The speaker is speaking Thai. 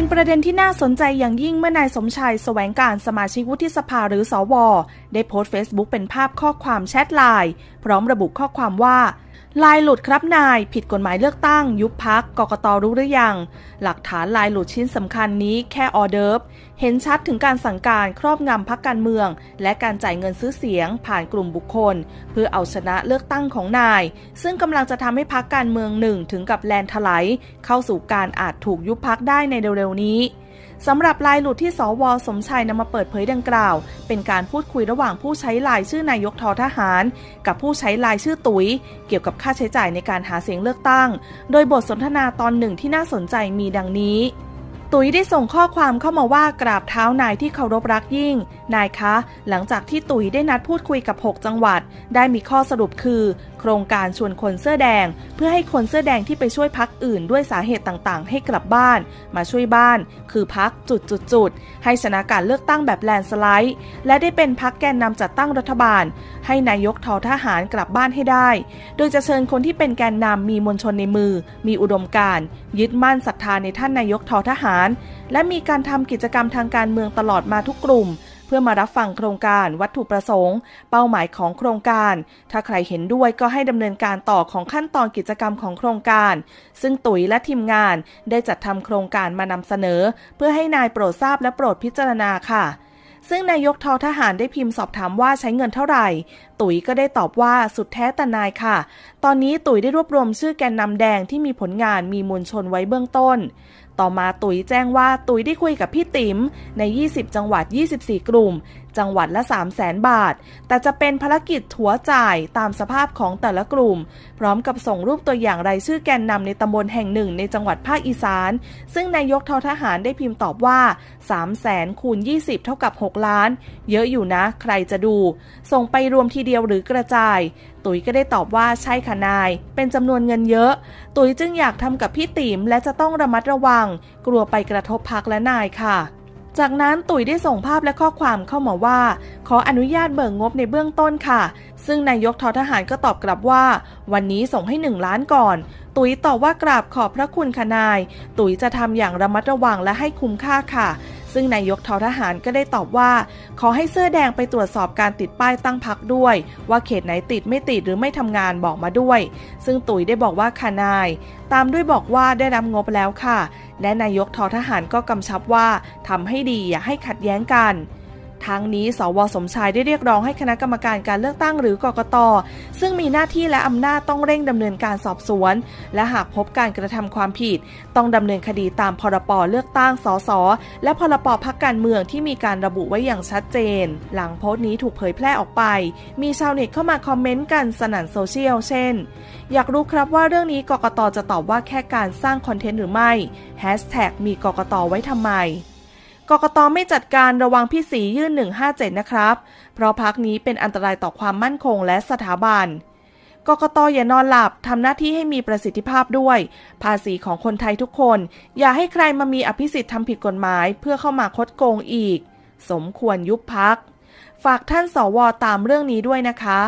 เป็นประเด็นที่น่าสนใจอย่างยิ่งเมื่อนายสมชายแสวงการสมาชิกวุฒิสภาหรือสวได้โพสต์เฟซบุ๊กเป็นภาพข้อความแชทไลน์พร้อมระบุข้อความว่า ลายหลุดครับนายผิดกฎหมายเลือกตั้ง ยุบพักกกตรู้หรือยัง หลักฐานลายหลุดชิ้นสำคัญนี้แค่ออเดิร์ฟเห็นชัดถึงการสั่งการครอบงำพักการเมือง และการจ่ายเงินซื้อเสียง ผ่านกลุ่มบุคคล เพื่อเอาชนะเลือกตั้งของนาย ซึ่งกำลังจะทำให้พักการเมืองหนึ่งถึงกับแลนถลายเข้าสู่การอาจถูกยุบพักได้ในเร็วๆนี้ สำหรับลายหลุดที่สวสมชัยนำมาเปิดเผยดังกล่าว เป็นการพูดคุยระหว่างผู้ใช้ลายชื่อนายกทอทหาร กับผู้ใช้ลายชื่อตุ๋ย เกี่ยวกับค่าใช้จ่ายในการหาเสียงเลือกตั้ง โดยบทสนทนาตอนหนึ่งที่น่าสนใจมีดังนี้ตุ๋ยได้ส่งข้อความเข้ามาว่ากราบเท้านายที่เคารพรักยิ่ง นายคะ หลังจากที่ตุ๋ยได้นัดพูดคุยกับ 6 จังหวัด ได้มีข้อสรุปคือโครงการชวนคนเสื้อแดง เพื่อให้คนเสื้อแดงที่ไปช่วยพักอื่นด้วยสาเหตุต่างๆ ให้กลับบ้าน มาช่วยบ้าน คือพักจุดจุดจุดให้ชนะการเลือกตั้งแบบแลนสไลด์ และได้เป็นพักแกนนำจัดตั้งรัฐบาล ให้นายกทอทหารกลับบ้านให้ได้ โดยจะเชิญคนที่เป็นแกนนำมีมวลชนในมือ มีอุดมการ ยึดมั่นศรัทธาในท่านนายกทอทหาร และมีการทำกิจกรรมทางการเมืองตลอดมาทุกกลุ่ม พื่อมารับฟังโครงการวัตถุประสงค์ เป้าหมายของโครงการ ถ้าใครเห็นด้วยก็ให้ดำเนินการต่อของขั้นตอนกิจกรรมของโครงการ ซึ่งตุ๋ยและทีมงานได้จัดทำโครงการมานำเสนอ เพื่อให้นายโปรดทราบและโปรดพิจารณาค่ะซึ่งนายกทอทหารได้พิมพ์สอบถามว่าใช้เงินเท่าไหร่ ตุ๋ยก็ได้ตอบว่าสุดแท้แต่นายค่ะ ตอนนี้ตุ๋ยได้รวบรวมชื่อแกนนำแดงที่มีผลงานมีมวลชนไว้เบื้องต้น ต่อมาตุ๋ยแจ้งว่าตุ๋ยได้คุยกับพี่ติ๋มใน 20 จังหวัด 24 กลุ่ม จังหวัดละ 3 0 0แสนบาท แต่จะเป็นภารกิจถัวจ่ายตามสภาพของแต่ละกลุ่ม พร้อมกับส่งรูปตัวอย่างรายชื่อแกนนำในตำบลแห่งหนึ่งในจังหวัดภาคอีสาน ซึ่งนายกททหารได้พิมพ์ตอบว่า 3 0 0แสนคูณ 20 เท่ากับ 6 ล้าน เยอะอยู่นะ ใครจะดู ส่งไปรวมทีเดียวหรือกระจายตุ๋ยก็ได้ตอบว่าใช่ค่ะนาย เป็นจำนวนเงินเยอะ ตุ๋ยจึงอยากทำกับพี่ติ๋มและจะต้องระมัดระวัง กลัวไปกระทบพักและนายค่ะ จากนั้นตุ๋ยได้ส่งภาพและข้อความเข้ามาว่า ขออนุญาตเบิกงบในเบื้องต้นค่ะ ซึ่งนายกทอทหารก็ตอบกลับว่า วันนี้ส่งให้หนึ่งล้านก่อน ตุ๋ยตอบว่ากราบขอบพระคุณค่ะนาย ตุ๋ยจะทำอย่างระมัดระวังและให้คุ้มค่าค่ะ ซึ่งนายกทอทหารก็ได้ตอบว่า ขอให้เสื้อแดงไปตรวจสอบการติดป้ายตั้งพักด้วย ว่าเขตไหนติดไม่ติดหรือไม่ทำงานบอกมาด้วย ซึ่งตุ๋ยได้บอกว่าค่ะนาย ตามด้วยบอกว่าได้รับงบแล้วค่ะ และนายกทอทหารก็กำชับว่าทำให้ดีอย่าให้ขัดแย้งกัน ทั้งนี้สวสมชายได้เรียกร้องให้คณะกรรมการการเลือกตั้งหรือกกต ซึ่งมีหน้าที่และอำนาจต้องเร่งดำเนินการสอบสวน และหากพบการกระทำความผิด ต้องดำเนินคดีตามพรปเลือกตั้งสสและพรปพักการเมืองที่มีการระบุไว้อย่างชัดเจน หลังโพสต์นี้ถูกเผยแพร่ออกไป มีชาวเน็ตเข้ามาคอมเมนต์กันสนั่นโซเชียลเช่น อยากรู้ครับว่าเรื่องนี้กกตจะตอบว่าแค่การสร้างคอนเทนต์หรือไม่แฮชแท็กมีกกตไว้ทำไม กกตไม่จัดการระวังพี่สียื่น 157 นะครับ เพราะพักนี้เป็นอันตรายต่อความมั่นคงและสถาบันกกตอย่านอนหลับทำหน้าที่ให้มีประสิทธิภาพด้วย ภาษีของคนไทยทุกคน อย่าให้ใครมามีอภิสิทธิ์ทำผิดกฎหมาย เพื่อเข้ามาคดโกงอีก สมควรยุบพัก ฝากท่านสวตามเรื่องนี้ด้วยนะคะ